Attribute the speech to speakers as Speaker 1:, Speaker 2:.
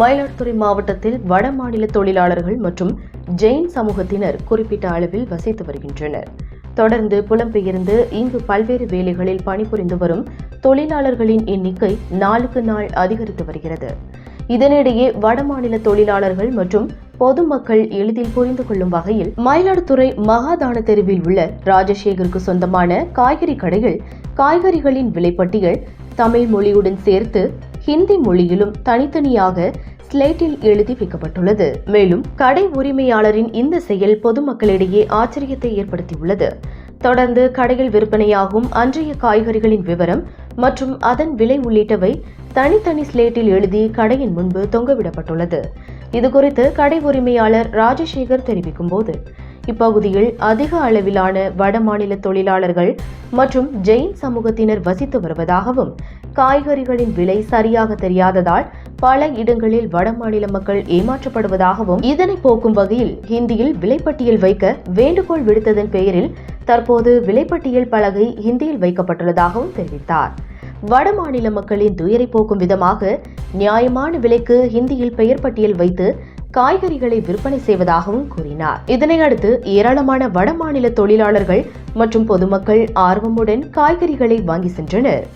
Speaker 1: மயிலாடுதுறை மாவட்டத்தில் வடமாநில தொழிலாளர்கள் மற்றும் ஜெயின் சமூகத்தினர் குறிப்பிட்ட அளவில் வசித்து வருகின்றனர். தொடர்ந்து புலம்பெயர்ந்து இங்கு பல்வேறு வேலைகளில் பணிபுரிந்து வரும் தொழிலாளர்களின் எண்ணிக்கை நாளுக்கு நாள் அதிகரித்து வருகிறது. இதனிடையே வடமாநில தொழிலாளர்கள் மற்றும் பொதுமக்கள் எளிதில் புரிந்து கொள்ளும் வகையில் மயிலாடுதுறை மகாதான தெருவில் உள்ள ராஜசேகருக்கு சொந்தமான காய்கறி கடையில் காய்கறிகளின் விலைப்பட்டியல் தமிழ் மொழியுடன் சேர்த்து ஹிந்தி மொழியிலும் தனித்தனியாக ஸ்லேட்டில் எழுதி வைக்கப்பட்டுள்ளது. மேலும் கடை உரிமையாளரின் இந்த செயல் பொதுமக்களிடையே ஆச்சரியத்தை ஏற்படுத்தியுள்ளது. தொடர்ந்து கடையில் விற்பனையாகும் அன்றைய காய்கறிகளின் விவரம் மற்றும் அதன் விலை உள்ளிட்டவை தனித்தனி ஸ்லேட்டில் எழுதி கடையின் முன்பு தொங்கவிடப்பட்டுள்ளது. இதுகுறித்து கடை உரிமையாளர் ராஜசேகர் தெரிவிக்கும் போது இப்பகுதியில் அதிக அளவிலான வடமாநில தொழிலாளர்கள் மற்றும் ஜெயின் சமூகத்தினர் வசித்து வருவதாகவும் காய்கறிகளின் விலை சரியாக தெரியாததால் பல இடங்களில் வடமாநில மக்கள் ஏமாற்றப்படுவதாகவும் இதனை போக்கும் வகையில் ஹிந்தியில் விலைப்பட்டியல் வைக்க வேண்டுகோள் விடுத்ததன் பெயரில் தற்போது விலைப்பட்டியல் பலகை ஹிந்தியில் வைக்கப்பட்டுள்ளதாகவும் தெரிவித்தார். வடமாநில மக்களின் துயரை போக்கும் விதமாக நியாயமான விலைக்கு ஹிந்தியில் பெயர் பட்டியல் வைத்து காய்கறிகளை விற்பனை செய்வதாகவும் கூறினார். இதனையடுத்து ஏராளமான வடமாநில தொழிலாளர்கள் மற்றும் பொதுமக்கள் ஆர்வமுடன் காய்கறிகளை வாங்கி சென்றனர்.